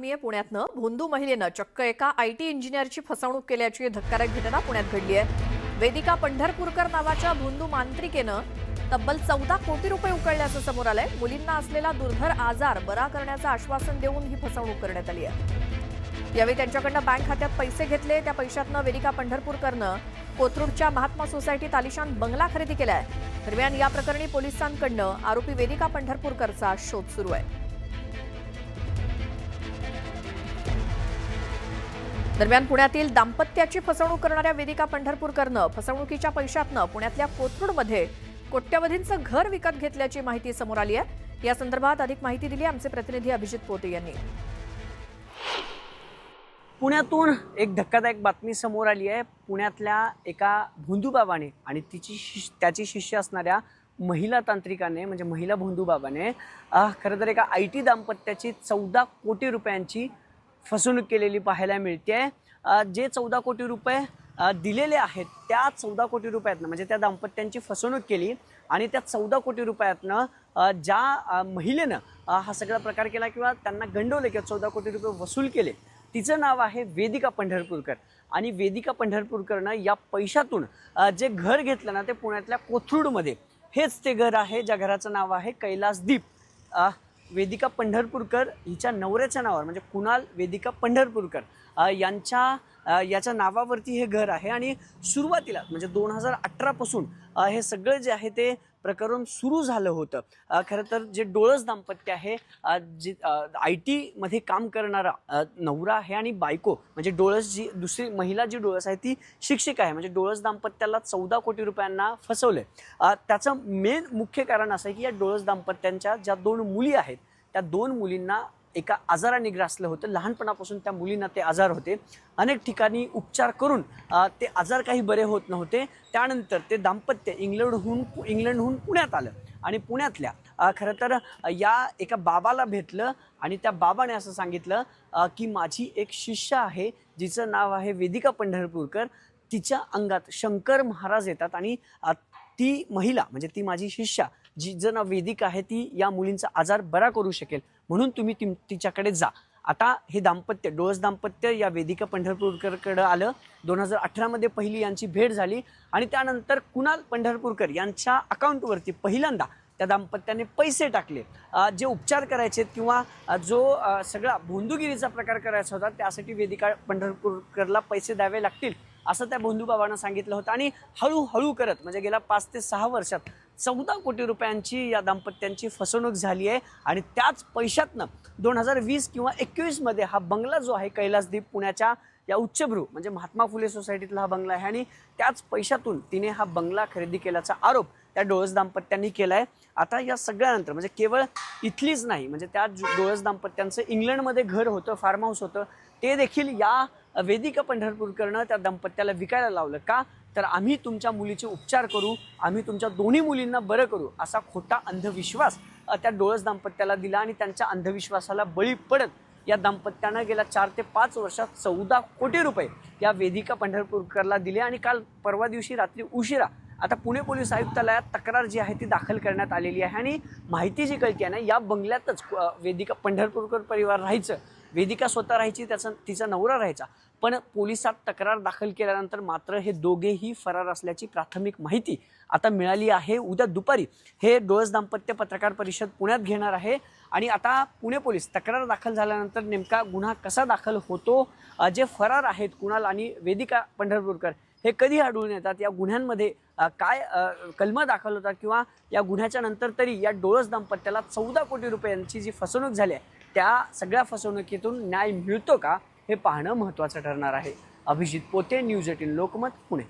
बातमी आहे पुण्यातनं भोंदू महिलेनं चक्क एका आय टी इंजिनियरची फसवणूक केल्याची धक्कादायक घटना पुण्यात घडली आहे. वेदिका पंढरपूरकर नावाच्या भोंदू मांत्रिकेनं तब्बल चौदा कोटी रुपये उकळल्याचं समोर आलंय. मुलींना असलेला दुर्धर आजार बरा करण्याचं आश्वासन देऊन ही फसवणूक करण्यात आली आहे. यावेळी त्यांच्याकडनं बँक खात्यात पैसे घेतले. त्या पैशातनं वेदिका पंढरपूरकरनं कोथरूडच्या महात्मा सोसायटीत आलिशान बंगला खरेदी केलाय. दरम्यान या प्रकरणी पोलिसांकडनं आरोपी वेदिका पंढरपूरकरचा शोध सुरू आहे. दरम्यान पुण्यातील दाम्पत्याची फसवणूक करणाऱ्या वेदिका पंढरपूरकरनं फसवणुकीच्या पैशातनं पुण्यातल्या कोथरूडमध्ये कोट्यवधींचं घर विकत घेतल्याची माहिती समोर आली आहे. या संदर्भात अधिक माहिती दिली आमचे प्रतिनिधी अभिजित पोते यांनी. पुण्यातून एक धक्कादायक बातमी समोर आली आहे. पुण्यातल्या एका भोंदूबाबाने आणि तिची शिष त्याची शिष्य असणाऱ्या महिला तांत्रिकाने म्हणजे महिला भोंदूबाबाने खरं तर एका आय टी दाम्पत्याची चौदा कोटी रुपयांची फसवणूक केलेली पाहायला मिळते. जे चौदा कोटी रुपये दिलेले आहेत त्या चौदा कोटी रुपयातनं म्हणजे त्या दाम्पत्यांची फसवणूक केली आणि त्या चौदा कोटी रुपयातनं ज्या महिलेनं हा सगळा प्रकार केला किंवा त्यांना गंडवले किंवा चौदा कोटी रुपये वसूल केले तिचं नाव आहे वेदिका पंढरपूरकर. आणि वेदिका पंढरपूरकरनं या पैशातून जे घर घेतलं ना ते पुण्यातल्या कोथरूडमध्ये. हेच ते घर आहे ज्या घराचं नाव आहे कैलासदीप वेदिका पंढरपूरकर हिच्या नवऱ्याच्या नावावर म्हणजे कुणाल वेदिका पंढरपूरकर यांच्या याच्या नावावरती हे घर आहे. आणि सुरुवातीला म्हणजे दोन हजार अठरापासून हे सगळं जे आहे ते प्रकरण सुरू झालं होतं. खरं तर जे डोळस दाम्पत्य आहे जे आय टीमध्ये काम करणारा नवरा आहे आणि बायको म्हणजे डोळस जी दुसरी महिला जी डोळस आहे ती शिक्षिका आहे म्हणजे डोळस दाम्पत्याला चौदा कोटी रुपयांना फसवले त्याचं मेन मुख्य कारण असं आहे की या डोळस दाम्पत्यांच्या ज्या दोन मुली आहेत त्या दोन मुलींना एका आजाराने ग्रासलं होतं. लहानपणापासून त्या मुलींना ते आजार होते. अनेक ठिकाणी उपचार करून ते आजार काही बरे होत नव्हते. त्यानंतर ते दाम्पत्य इंग्लंडहून इंग्लंडहून पुण्यात आलं. आणि पुण्यातल्या खरं तर या एका बाबाला भेटलं आणि त्या बाबाने असं सांगितलं की माझी एक शिष्य आहे जिचं नाव आहे वेदिका पंढरपूरकर. तिच्या अंगात शंकर महाराज येतात आणि ती महिला म्हणजे ती माझी शिष्या जी जर नाव वेदिका आहे ती या मुलींचा आजार बरा करू शकेल. म्हणून तुम्ही ती तिच्याकडे जा. आता हे दाम्पत्य डोळस दाम्पत्य या वेदिका पंढरपूरकरकडं आलं. दोन हजार अठरामध्ये पहिली यांची भेट झाली. आणि त्यानंतर कुणाल पंढरपूरकर यांच्या अकाउंटवरती पहिल्यांदा त्या दाम्पत्याने पैसे टाकले. जे उपचार करायचे किंवा जो सगळा भोंदूगिरीचा प्रकार करायचा होता त्यासाठी वेदिका पंढरपूरकरला पैसे द्यावे लागतील असं त्या भोंदूबाबांना सांगितलं होतं. आणि हळूहळू करत म्हणजे गेल्या पाच ते सहा वर्षात चौदा कोटी रुपयांची या दाम्पत्यांची फसवणूक झाली आहे आणि त्याच पैशातनं दोन हजार वीस किंवा एकवीसमध्ये हा बंगला जो आहे कैलासदीप पुण्याच्या या उच्चभ्रू म्हणजे महात्मा फुले सोसायटीतला हा बंगला आहे आणि त्याच पैशातून तिने हा बंगला खरेदी केल्याचा आरोप त्या डोळस दाम्पत्यांनी केला आहे आता या सगळ्यानंतर म्हणजे केवळ इथलीच नाही म्हणजे त्या डोळस दाम्पत्यांचं इंग्लंडमध्ये घर होतं फार्म हाऊस होतं ते देखील या वेदिका पंढरपूरकरनं त्या दाम्पत्याला विकायला लावलं का? तर आम्ही तुमच्या मुलीचे उपचार करू आम्ही तुमच्या दोन्ही मुलींना बरं करू असा खोटा अंधविश्वास त्या डोळस दाम्पत्याला दिला आणि त्यांच्या अंधविश्वासाला बळी पडत या दाम्पत्यानं गेल्या चार ते पाच वर्षात चौदा कोटी रुपये या वेदिका पंढरपूरकरला दिले आणि काल परवा दिवशी रात्री उशिरा आता पुणे पोलीस आयुक्तालयात तक्रार जी आहे ती दाखल करण्यात आलेली आहे आणि माहिती जी कळते आहे ना या बंगल्यातच वेदिका पंढरपूरकर परिवार राहायचं वेदिका स्वतः राहायची त्याचा तिचा नवरा राहायचा. पण पोलिसात तक्रार दाखल केल्यानंतर मात्र हे दोघेही फरार असल्याची प्राथमिक माहिती आता मिळाली आहे उद्या दुपारी. हे डोळस दाम्पत्य पत्रकार परिषद पुण्यात घेणार आहे. आणि आता पुणे पोलीस तक्रार दाखल झाल्यानंतर नेमका गुन्हा कसा दाखल होतो जे फरार आहेत कुणाल आणि वेदिका पंढरपूरकर हे कधी आढळून येतात? या गुन्ह्यांमध्ये काय अ, कलमं दाखल होतात? किंवा या गुन्ह्याच्या नंतर तरी या डोळस दाम्पत्याला चौदा कोटी रुपयांची जी फसवणूक झाली आहे त्या सगळ्या फसवणुकीतून न्याय मिळतो का हे पाहणं महत्त्वाचं ठरणार आहे. अभिजित पोते न्यूज एटीन लोकमत पुणे.